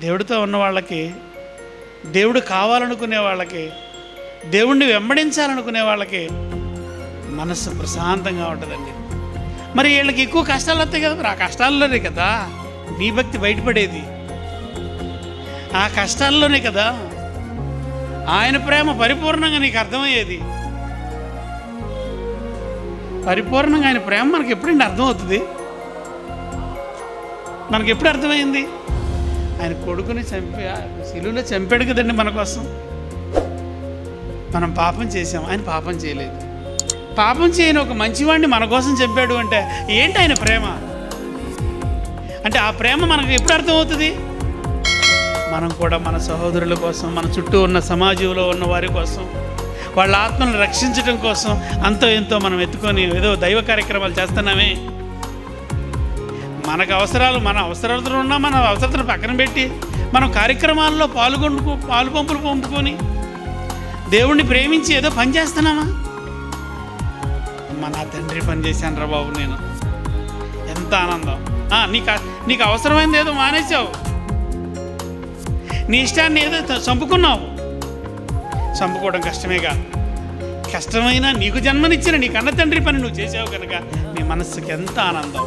దేవుడితో ఉన్న వాళ్ళకి దేవుడు కావాలనుకునే వాళ్ళకి దేవుణ్ణి వెంబడించాలనుకునే వాళ్ళకి మనసు ప్రశాంతంగా ఉంటుందండి. మరి వీళ్ళకి ఎక్కువ కష్టాలు వస్తాయి కదా మరి? ఆ కష్టాల్లోనే కదా నీ భక్తి బయటపడేది. ఆ కష్టాల్లోనే కదా ఆయన ప్రేమ పరిపూర్ణంగా నీకు అర్థమయ్యేది. పరిపూర్ణంగా ఆయన ప్రేమ మనకి ఎప్పుడండి అర్థమవుతుంది? మనకి ఎప్పుడు అర్థమైంది? ఆయన కొడుకుని చంపి శిలువులో చంపాడు కదండి మన కోసం. మనం పాపం చేసాం ఆయన పాపం చేయలేదు. పాపం చేయని ఒక మంచివాడిని మన కోసం చంపాడు అంటే ఏంటి ఆయన ప్రేమ? అంటే ఆ ప్రేమ మనకు ఎప్పుడు అర్థమవుతుంది? మనం కూడా మన సహోదరుల కోసం మన చుట్టూ ఉన్న సమాజంలో ఉన్న వారి కోసం వాళ్ళ ఆత్మను రక్షించడం కోసం అంతో ఎంతో మనం ఎత్తుకొని ఏదో దైవ కార్యక్రమాలు చేస్తున్నామే. మనకు అవసరాలు మన అవసరాలతో ఉన్నా మన అవసరతను పక్కన పెట్టి మనం కార్యక్రమాల్లో పాల్గొండు పాలు పంపులు పంపుకొని దేవుణ్ణి ప్రేమించి ఏదో పని చేస్తున్నామా? మా నా తండ్రి పని చేశాను రా బాబు నేను. ఎంత ఆనందం. నీకు నీకు అవసరమైంది ఏదో మానేసావు నీ ఇష్టాన్ని ఏదో చంపుకున్నావు. చంపుకోవడం కష్టమేగా కష్టమైనా నీకు జన్మనిచ్చిన నీ కన్న తండ్రి పని నువ్వు చేసావు కనుక నీ మనస్సుకి ఎంత ఆనందం.